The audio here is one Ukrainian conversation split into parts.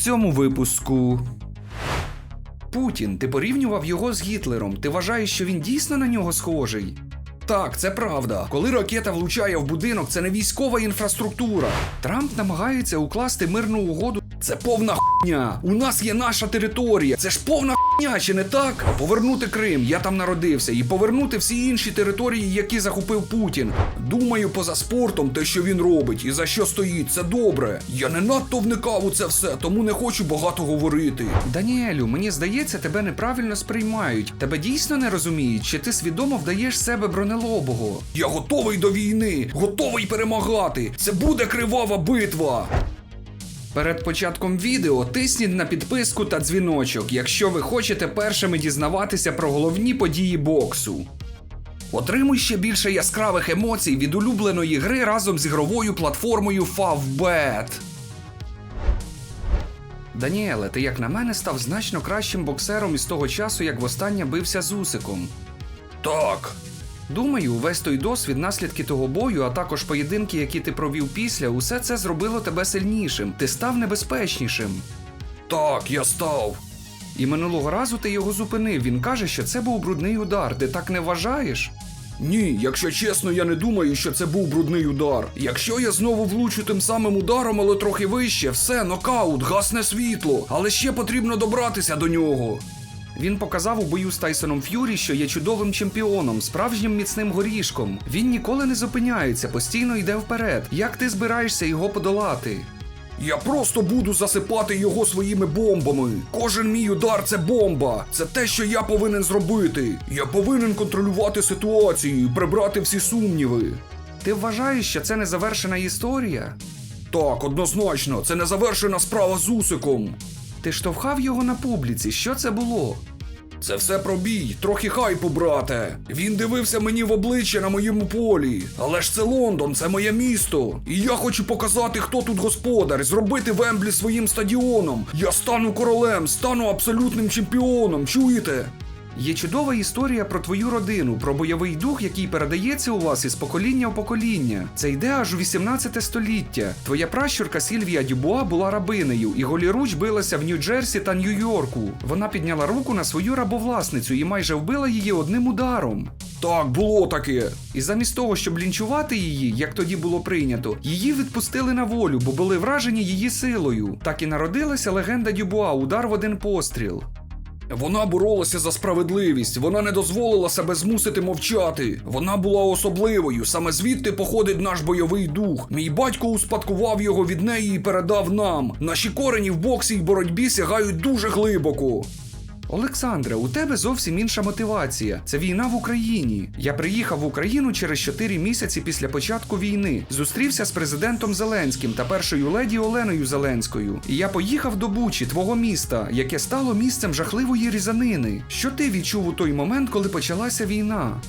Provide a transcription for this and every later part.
цьому випуску. Путін, ти порівнював його з Гітлером. Ти вважаєш, що він дійсно на нього схожий? Так, це правда. Коли ракета влучає в будинок, це не військова інфраструктура. Трамп намагається укласти мирну угоду. Це повна хуйня. У нас є наша територія. Це ж повна хуйня, чи не так? Повернути Крим, я там народився, і повернути всі інші території, які захопив Путін. Думаю, поза спортом, те, що він робить, і за що стоїть, це добре. Я не надто вникав у це все, тому не хочу багато говорити. Даніелю, мені здається, тебе неправильно сприймають. Тебе дійсно не розуміють, чи ти свідомо вдаєш себе бронелобого. Я готовий до війни, готовий перемагати. Це буде кривава битва. Перед початком відео тисніть на підписку та дзвіночок, якщо ви хочете першими дізнаватися про головні події боксу. Отримуй ще більше яскравих емоцій від улюбленої гри разом з ігровою платформою Favbet. Даніеле, ти як на мене став значно кращим боксером із того часу, як востаннє бився з Усиком. Так. Думаю, увесь той досвід, наслідки того бою, а також поєдинки, які ти провів після, усе це зробило тебе сильнішим. Ти став небезпечнішим. Так, я став. І минулого разу ти його зупинив. Він каже, що це був брудний удар. Ти так не вважаєш? Ні, якщо чесно, я не думаю, що це був брудний удар. Якщо я знову влучу тим самим ударом, але трохи вище, все, нокаут, гасне світло, але ще потрібно добратися до нього. Він показав у бою з Тайсоном Ф'юрі, що є чудовим чемпіоном, справжнім міцним горішком. Він ніколи не зупиняється, постійно йде вперед. Як ти збираєшся його подолати? Я просто буду засипати його своїми бомбами. Кожен мій удар це бомба. Це те, що я повинен зробити. Я повинен контролювати ситуацію, прибрати всі сумніви. Ти вважаєш, що це незавершена історія? Так, однозначно, це незавершена справа з Усиком. Ти штовхав його на публіці. Що це було? Це все про бій, трохи хайпу, брате. Він дивився мені в обличчя на моєму полі. Але ж це Лондон, це моє місто. І я хочу показати, хто тут господар, зробити Вемблі своїм стадіоном. Я стану королем, стану абсолютним чемпіоном. Чуєте? Є чудова історія про твою родину, про бойовий дух, який передається у вас із покоління в покоління. Це йде аж у 18 століття. Твоя пращурка Сільвія Дюбуа була рабинею, і голіруч билася в Нью-Джерсі та Нью-Йорку. Вона підняла руку на свою рабовласницю і майже вбила її одним ударом. Так, було таке. І замість того, щоб лінчувати її, як тоді було прийнято, її відпустили на волю, бо були вражені її силою. Так і народилася легенда Дюбуа удар в один постріл. Вона боролася за справедливість, вона не дозволила себе змусити мовчати. Вона була особливою. Саме звідти походить наш бойовий дух. Мій батько успадкував його від неї і передав нам. Наші корені в боксі й боротьбі сягають дуже глибоко. Олександре, у тебе зовсім інша мотивація. Це війна в Україні. Я приїхав в Україну через 4 місяці після початку війни. Зустрівся з президентом Зеленським та першою леді Оленою Зеленською. І я поїхав до Бучі, твого міста, яке стало місцем жахливої різанини. Що ти відчув у той момент, коли почалася війна?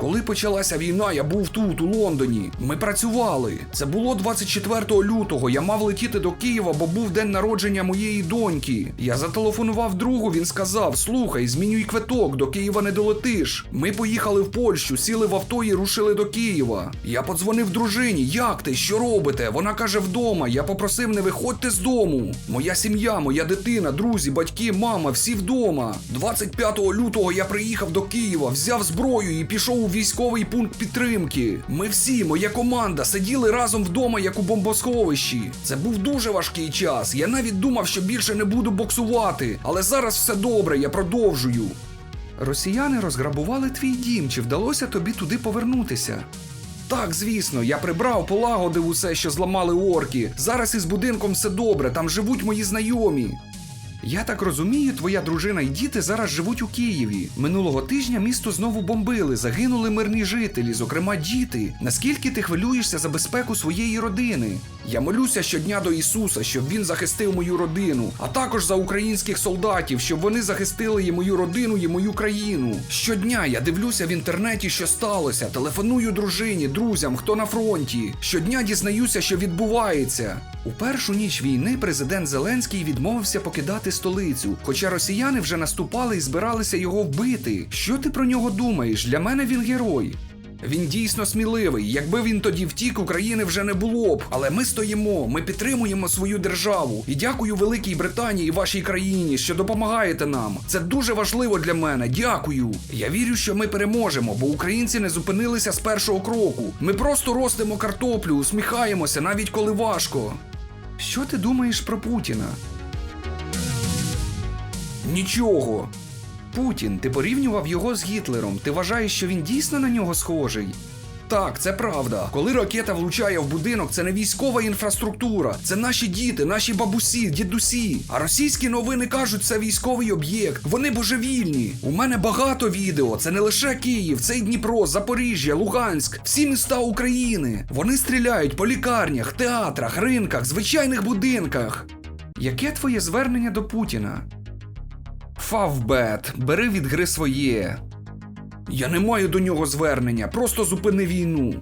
Коли почалася війна, я був тут, у Лондоні. Ми працювали. Це було 24 лютого. Я мав летіти до Києва, бо був день народження моєї доньки. Я зателефонував другу. Він сказав: Слухай, змінюй квиток, до Києва не долетиш. Ми поїхали в Польщу, сіли в авто і рушили до Києва. Я подзвонив дружині. Як ти? Що робите? Вона каже: вдома. Я попросив, не виходьте з дому. Моя сім'я, моя дитина, друзі, батьки, мама, всі вдома. 25 лютого я приїхав до Києва, взяв зброю і пішов у військовий пункт підтримки. Ми всі, моя команда, сиділи разом вдома, як у бомбосховищі. Це був дуже важкий час. Я навіть думав, що більше не буду боксувати. Але зараз все добре, я продовжую. Росіяни розграбували твій дім. Чи вдалося тобі туди повернутися? Так, звісно, я прибрав, полагодив усе, що зламали орки. Зараз із будинком все добре, там живуть мої знайомі. Я так розумію, твоя дружина і діти зараз живуть у Києві. Минулого тижня місто знову бомбили, загинули мирні жителі, зокрема діти. Наскільки ти хвилюєшся за безпеку своєї родини? Я молюся щодня до Ісуса, щоб він захистив мою родину, а також за українських солдатів, щоб вони захистили і мою родину, і мою країну. Щодня я дивлюся в інтернеті, що сталося, телефоную дружині, друзям, хто на фронті. Щодня дізнаюся, що відбувається. У першу ніч війни президент Зеленський відмовився покидати столицю, хоча росіяни вже наступали і збиралися його вбити. Що ти про нього думаєш? Для мене він герой. Він дійсно сміливий. Якби він тоді втік, України вже не було б. Але ми стоїмо, ми підтримуємо свою державу. І дякую Великій Британії і вашій країні, що допомагаєте нам. Це дуже важливо для мене. Дякую. Я вірю, що ми переможемо, бо українці не зупинилися з першого кроку. Ми просто ростемо картоплю, усміхаємося, навіть коли важко. Що ти думаєш про Путіна? Нічого. Путін, ти порівнював його з Гітлером. Ти вважаєш, що він дійсно на нього схожий? Так, це правда. Коли ракета влучає в будинок, це не військова інфраструктура, це наші діти, наші бабусі, дідусі. А російські новини кажуть, це військовий об'єкт. Вони божевільні. У мене багато відео. Це не лише Київ, це й Дніпро, Запоріжжя, Луганськ, всі міста України. Вони стріляють по лікарнях, театрах, ринках, звичайних будинках. Яке твоє звернення до Путіна? Фавбет, бери від гри своє. Я не маю до нього звернення, просто зупини війну.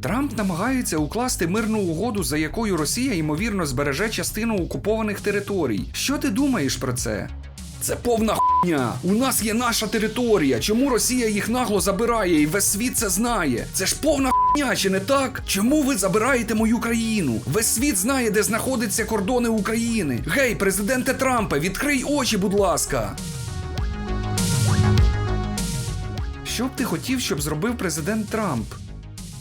Трамп намагається укласти мирну угоду, за якою Росія ймовірно збереже частину окупованих територій. Що ти думаєш про це? Це повна хуйня. У нас є наша територія. Чому Росія їх нагло забирає і весь світ це знає? Це ж повна хуйня, чи не так? Чому ви забираєте мою країну? Весь світ знає, де знаходяться кордони України. Гей, президенте Трампе, відкрий очі, будь ласка. Що б ти хотів, щоб зробив президент Трамп?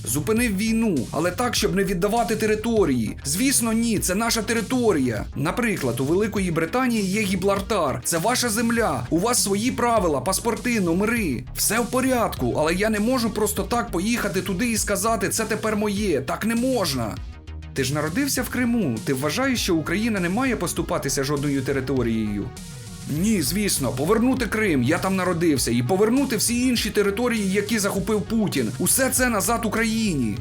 Зупинив війну, але так, щоб не віддавати території. Звісно, ні, це наша територія. Наприклад, у Великої Британії є Гіблартар. Це ваша земля. У вас свої правила, паспорти, номери. Все в порядку, але я не можу просто так поїхати туди і сказати, це тепер моє. Так не можна. Ти ж народився в Криму. Ти вважаєш, що Україна не має поступатися жодною територією? Ні, звісно, повернути Крим, я там народився, і повернути всі інші території, які захопив Путін. Усе це назад Україні.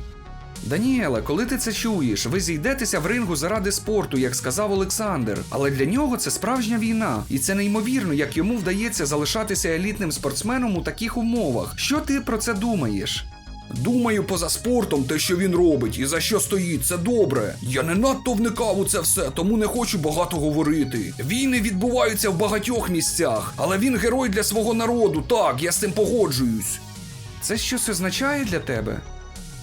Даніеле, коли ти це чуєш, ви зійдетеся в рингу заради спорту, як сказав Олександр. Але для нього це справжня війна, і це неймовірно, як йому вдається залишатися елітним спортсменом у таких умовах. Що ти про це думаєш? Думаю, поза спортом те, що він робить, і за що стоїть, це добре. Я не надто вникав у це все, тому не хочу багато говорити. Війни відбуваються в багатьох місцях, але він герой для свого народу. Так, я з цим погоджуюсь. Це щось означає для тебе?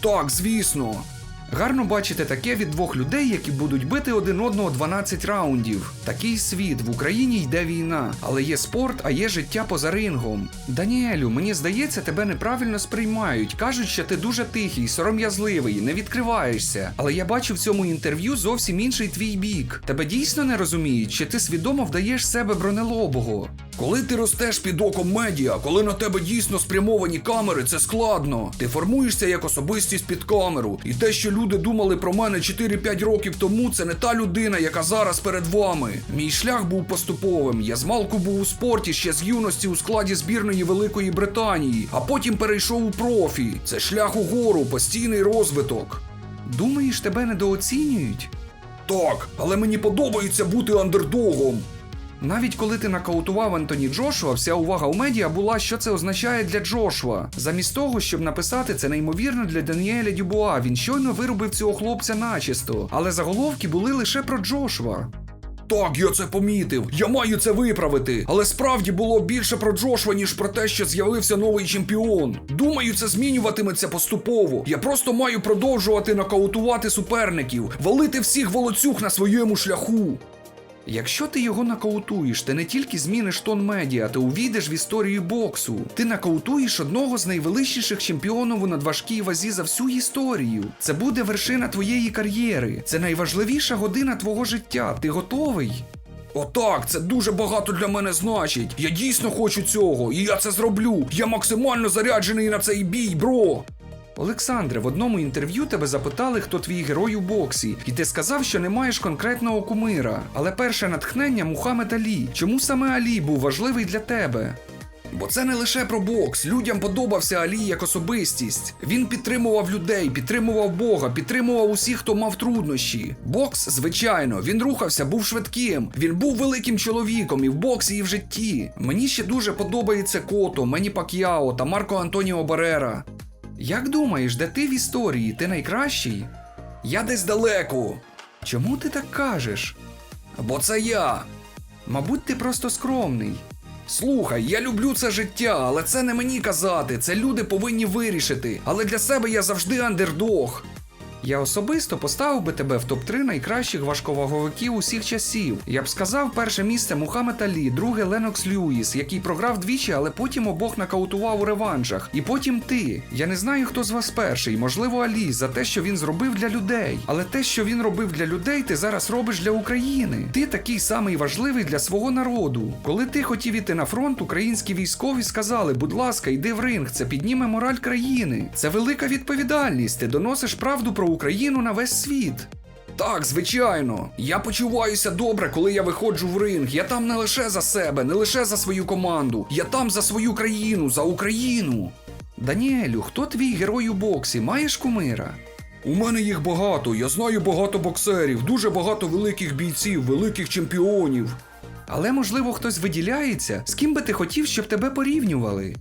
Так, звісно. Гарно бачити таке від двох людей, які будуть бити один одного 12 раундів. Такий світ в Україні йде війна, але є спорт, а є життя поза рингом. Даніелю, мені здається, тебе неправильно сприймають. Кажуть, що ти дуже тихий, сором'язливий, не відкриваєшся. Але я бачу в цьому інтерв'ю зовсім інший твій бік. Тебе дійсно не розуміють, чи ти свідомо вдаєш себе бронелобого. Коли ти ростеш під оком медіа, коли на тебе дійсно спрямовані камери, це складно. Ти формуєшся як особистість під камеру. І те, що люди думали про мене 4-5 років тому, це не та людина, яка зараз перед вами. Мій шлях був поступовим. Я змалку був у спорті ще з юності у складі збірної Великої Британії, а потім перейшов у профі. Це шлях угору, постійний розвиток. Думаєш, тебе недооцінюють? Так, але мені подобається бути андердогом. Навіть коли ти нокаутував Антоні Джошуа, вся увага у медіа була, що це означає для Джошуа. Замість того, щоб написати це неймовірно для Даніеля Дюбуа, він щойно виробив цього хлопця начисто. Але заголовки були лише про Джошуа. Так, я це помітив. Я маю це виправити. Але справді було більше про Джошуа, ніж про те, що з'явився новий чемпіон. Думаю, це змінюватиметься поступово. Я просто маю продовжувати нокаутувати суперників, валити всіх волоцюг на своєму шляху. Якщо ти його нокаутуєш, ти не тільки зміниш тон медіа, ти увійдеш в історію боксу. Ти нокаутуєш одного з найвеличніших чемпіонів у надважкій вазі за всю історію. Це буде вершина твоєї кар'єри. Це найважливіша година твого життя. Ти готовий? Отак, це дуже багато для мене значить. Я дійсно хочу цього, і я це зроблю. Я максимально заряджений на цей бій, бро. Олександре, в одному інтерв'ю тебе запитали, хто твій герой у боксі, і ти сказав, що не маєш конкретного кумира. Але перше натхнення Мухаммед Алі. Чому саме Алі був важливий для тебе? Бо це не лише про бокс. Людям подобався Алі як особистість. Він підтримував людей, підтримував Бога, підтримував усіх, хто мав труднощі. Бокс, звичайно, він рухався, був швидким. Він був великим чоловіком і в боксі, і в житті. Мені ще дуже подобається Кото, Мені Пак'яо та Марко Антоніо Барера. Як думаєш, де ти в історії? Ти найкращий? Я десь далеко. Чому ти так кажеш? Бо це я. Мабуть, ти просто скромний. Слухай, я люблю це життя, але це не мені казати. Це люди повинні вирішити. Але для себе я завжди андердог. Я особисто поставив би тебе в топ-3 найкращих важковаговиків усіх часів. Я б сказав, перше місце Мухаммед Алі, друге Ленокс Льюіс, який програв двічі, але потім обох нокаутував у реваншах. І потім ти. Я не знаю, хто з вас перший, можливо, Алі, за те, що він зробив для людей. Але те, що він робив для людей, ти зараз робиш для України. Ти такий самий важливий для свого народу. Коли ти хотів іти на фронт, українські військові сказали: будь ласка, йди в ринг, це підніме мораль країни. Це велика відповідальність. Ти доносиш правду про Україну на весь світ. Так, звичайно. Я почуваюся добре, коли я виходжу в ринг. Я там не лише за себе, не лише за свою команду. Я там за свою країну, за Україну. Даніелю, хто твій герой у боксі? Маєш кумира? У мене їх багато. Я знаю багато боксерів, дуже багато великих бійців, великих чемпіонів. Але можливо хтось виділяється, з ким би ти хотів, щоб тебе порівнювали?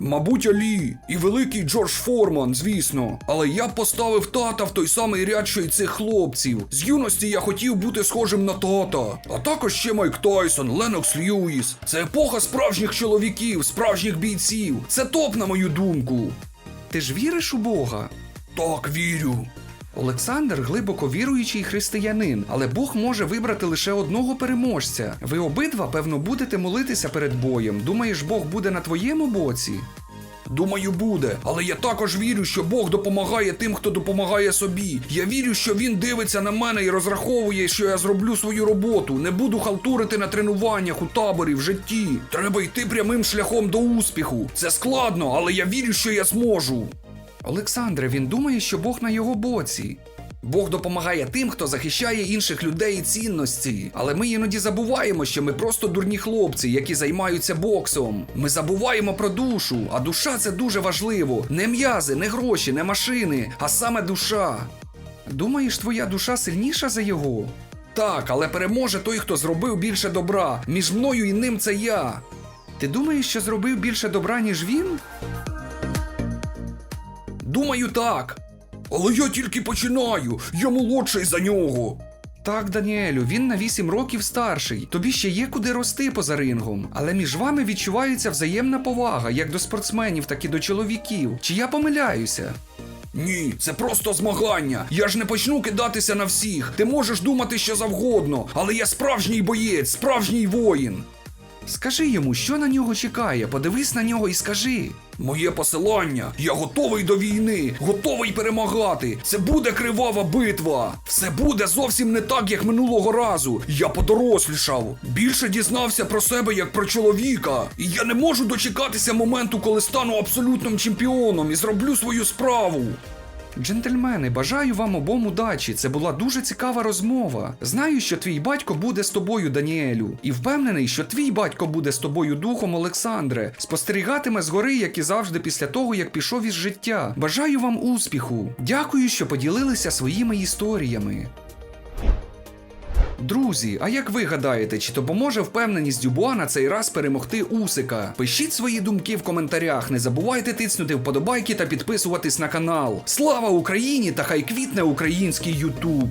Мабуть, Алі і великий Джордж Форман, звісно. Але я б поставив тата в той самий ряд, що й цих хлопців. З юності я хотів бути схожим на тата. А також ще Майк Тайсон, Ленокс Льюіс. Це епоха справжніх чоловіків, справжніх бійців. Це топ, на мою думку. Ти ж віриш у Бога? Так, вірю. Олександр глибоко віруючий християнин, але Бог може вибрати лише одного переможця. Ви обидва, певно, будете молитися перед боєм. Думаєш, Бог буде на твоєму боці? Думаю, буде, але я також вірю, що Бог допомагає тим, хто допомагає собі. Я вірю, що він дивиться на мене і розраховує, що я зроблю свою роботу. Не буду халтурити на тренуваннях у таборі в житті. Треба йти прямим шляхом до успіху. Це складно, але я вірю, що я зможу. Олександре, він думає, що Бог на його боці. Бог допомагає тим, хто захищає інших людей і цінності. Але ми іноді забуваємо, що ми просто дурні хлопці, які займаються боксом. Ми забуваємо про душу, а душа це дуже важливо. Не м'язи, не гроші, не машини, а саме душа. Думаєш, твоя душа сильніша за його? Так, але переможе той, хто зробив більше добра. Між мною і ним це я. Ти думаєш, що зробив більше добра, ніж він? Думаю, так. Але я тільки починаю. Я молодший за нього. Так, Даніелю, він на 8 років старший. Тобі ще є куди рости поза рингом. Але між вами відчувається взаємна повага, як до спортсменів, так і до чоловіків. Чи я помиляюся? Ні, це просто змагання. Я ж не почну кидатися на всіх. Ти можеш думати що завгодно, але я справжній боєць, справжній воїн. Скажи йому, що на нього чекає, подивись на нього і скажи. Моє посилання, я готовий до війни, готовий перемагати. Це буде кривава битва. Все буде зовсім не так, як минулого разу. Я подорослішав. Більше дізнався про себе як про чоловіка. І я не можу дочекатися моменту, коли стану абсолютним чемпіоном і зроблю свою справу. Джентльмени, бажаю вам обом удачі. Це була дуже цікава розмова. Знаю, що твій батько буде з тобою, Даніелю, і впевнений, що твій батько буде з тобою духом, Олександре. Спостерігатиме згори, як і завжди, після того, як пішов із життя. Бажаю вам успіху. Дякую, що поділилися своїми історіями. Друзі, а як ви гадаєте, чи допоможе впевненість Дюбуа на цей раз перемогти Усика? Пишіть свої думки в коментарях. Не забувайте тиснути вподобайки та підписуватись на канал. Слава Україні та хай квітне український Ютуб!